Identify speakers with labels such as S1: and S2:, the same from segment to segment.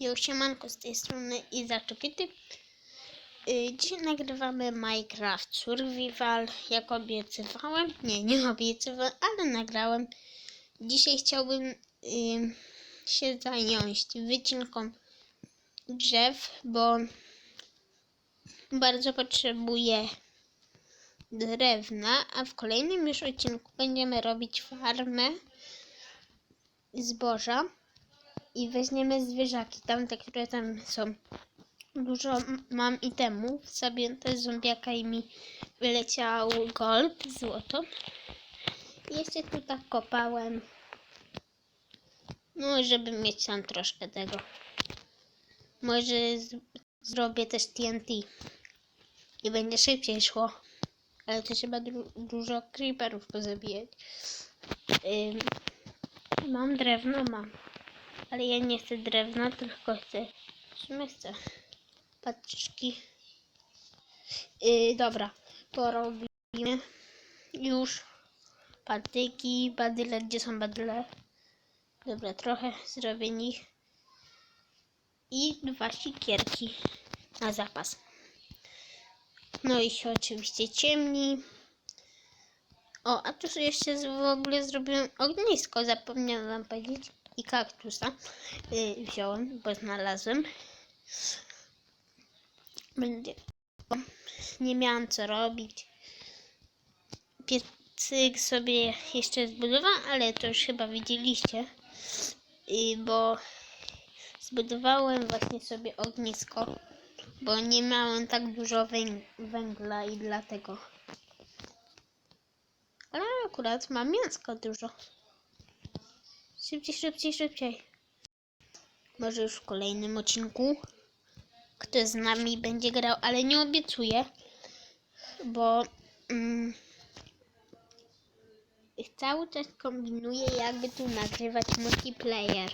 S1: Jo, siemanko z tej strony i Czopity. Y, Dzisiaj nagrywamy Minecraft Survival, jak obiecywałem. Nie, nie obiecywałem, ale nagrałem. Dzisiaj chciałbym y, się zająć wycinką drzew, bo bardzo potrzebuję drewna, a w kolejnym już odcinku będziemy robić farmę zboża i weźmiemy zwierzaki, tamte, które tam są. Dużo mam itemów, zabięte z zombiaka i mi wyleciał gold, złoto. I jeszcze tu tak kopałem. No, żeby mieć tam troszkę tego. Może zrobię też TNT. I będzie szybciej szło. Ale to trzeba dużo creeperów pozabijać. Ym, mam drewno, mam. Ale ja nie chcę drewna, tylko chcę. W sumie chcę. Patrzki. Yy, dobra, porobimy już patyki, badyle, gdzie są badyle? Dobra, trochę zrobię nich. I dwa sikierki na zapas. No i się oczywiście ciemni. O, a tu jeszcze w ogóle zrobiłem ognisko, zapomniałam powiedzieć. I kaktusa yy, wziąłem, bo znalazłem. Będzie. Nie miałam co robić. Piecyk sobie jeszcze zbudowałam, ale to już chyba widzieliście. Yy, bo zbudowałem właśnie sobie ognisko, bo nie miałem tak dużo węg- węgla i dlatego. Ale akurat mam mięsko dużo. Szybciej, szybciej, szybciej. Może już w kolejnym odcinku kto z nami będzie grał, ale nie obiecuję, bo mm, cały czas kombinuję, jakby tu nagrywać multiplayer.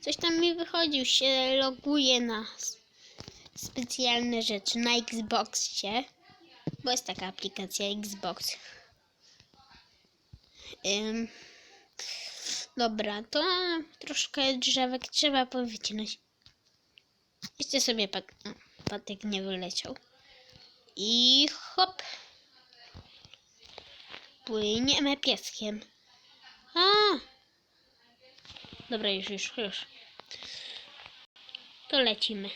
S1: Coś tam mi wychodził, się loguje na specjalne rzeczy na Xboxie, bo jest taka aplikacja Xbox. Ym, dobra, to troszkę drzewek trzeba powycinać. Jeszcze sobie pat o, patyk nie wyleciał. I hop. Płyniemy pieskiem. A! Dobra, już, już, już. To lecimy.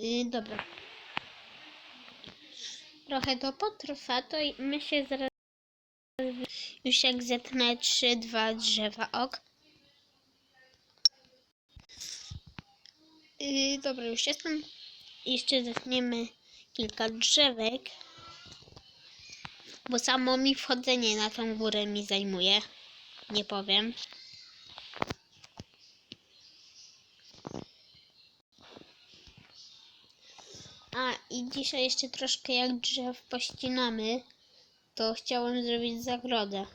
S1: Yy, dobra. Trochę to potrwa, to i my się zaraz... Już jak zetnę 3-2 drzewa, ok. Yy, dobra, już jestem. Jeszcze zetniemy kilka drzewek. Bo samo mi wchodzenie na tą górę mi zajmuje. Nie powiem. A i dzisiaj jeszcze troszkę jak drzew pościnamy, to chciałem zrobić zagrodę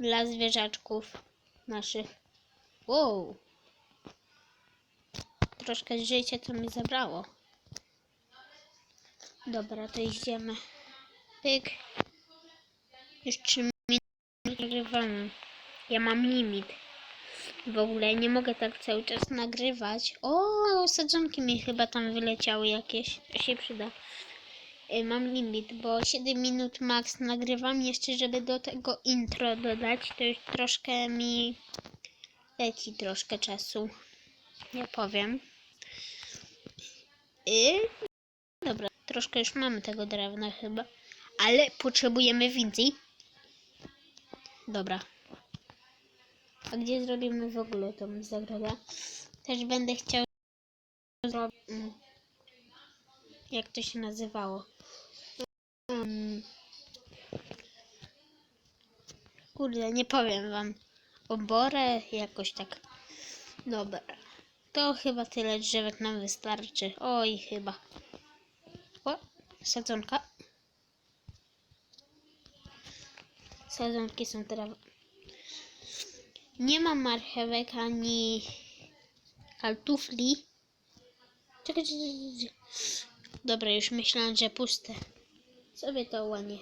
S1: dla zwierzaczków naszych. Wow! troszkę życia to mi zabrało. Dobra, to idziemy. Pyk. Już 3 minuty. Ja mam limit. W ogóle nie mogę tak cały czas nagrywać. O, sadzonki mi chyba tam wyleciały jakieś. To się przyda. Y, Mam limit, bo 7 minut max nagrywam. Jeszcze, żeby do tego intro dodać, to już troszkę mi leci troszkę czasu. Nie powiem. I dobra, troszkę już mamy tego drewna chyba, ale potrzebujemy więcej. Dobra. A gdzie zrobimy w ogóle tą zagrodę? Też będę chciał zrobić. mm, Jak to się nazywało? Mm. Kurde, nie powiem wam. Oborę jakoś tak. Dobra. To chyba tyle drzewek nam wystarczy. Oj, chyba. O, sadzonka. Sadzonki są teraz. Nie mam marchewek ani kartufli. Czekaj, czekaj, czekaj. Dobra, już myślałam, że puste. Sobie to łanie.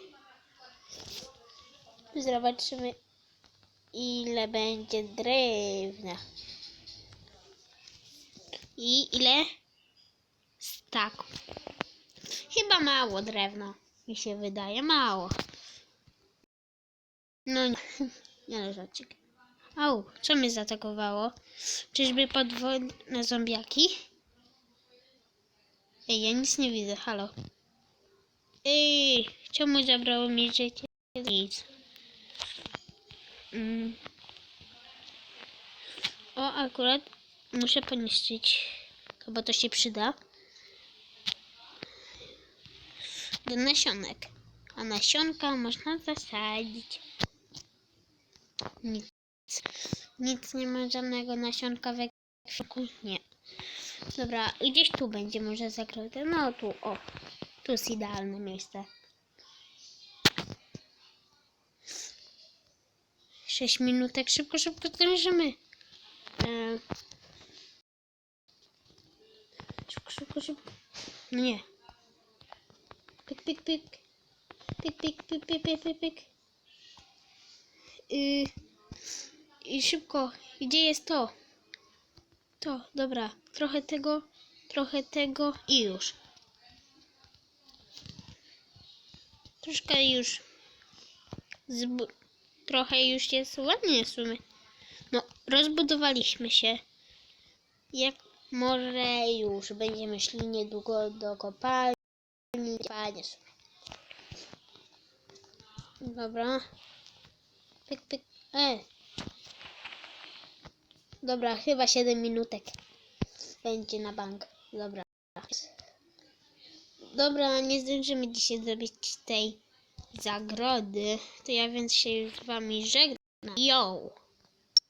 S1: Zobaczymy. ile będzie drewna. I ile? Staku. Chyba mało drewna. Mi się wydaje mało. No nie, nie leżacik. Au, co mnie zaatakowało? Czyżby podwodne zombiaki? Ej, ja nic nie widzę, halo. Ej, czemu zabrało mi życie? Nic. Mm. O, akurat muszę poniszczyć, bo to się przyda. Do nasionek. A nasionka można zasadzić. Nic. Nic nie ma żadnego nasionka w. Nie. Dobra, gdzieś tu będzie może zakryte. No tu, o. Tu jest idealne miejsce. 6 minutek, szybko, szybko dążymy. Eee. Szybko, szybko, szybko. No nie. Pik, pik, pik. Pik, pik, pik, pik, pik, pik, pik. I, I szybko. Gdzie jest to? To, dobra. Trochę tego, trochę tego i już. Troszkę już. Trochę już jest ładnie w sumie. No, rozbudowaliśmy się. Jak może już będziemy szli niedługo do kopalni. Panie. Dobra. Pyk, pyk. E. Dobra, chyba 7 minutek. Będzie na bank. Dobra. Dobra, nie zdążymy dzisiaj zrobić tej zagrody. To ja więc się już z wami żegnam. Yo!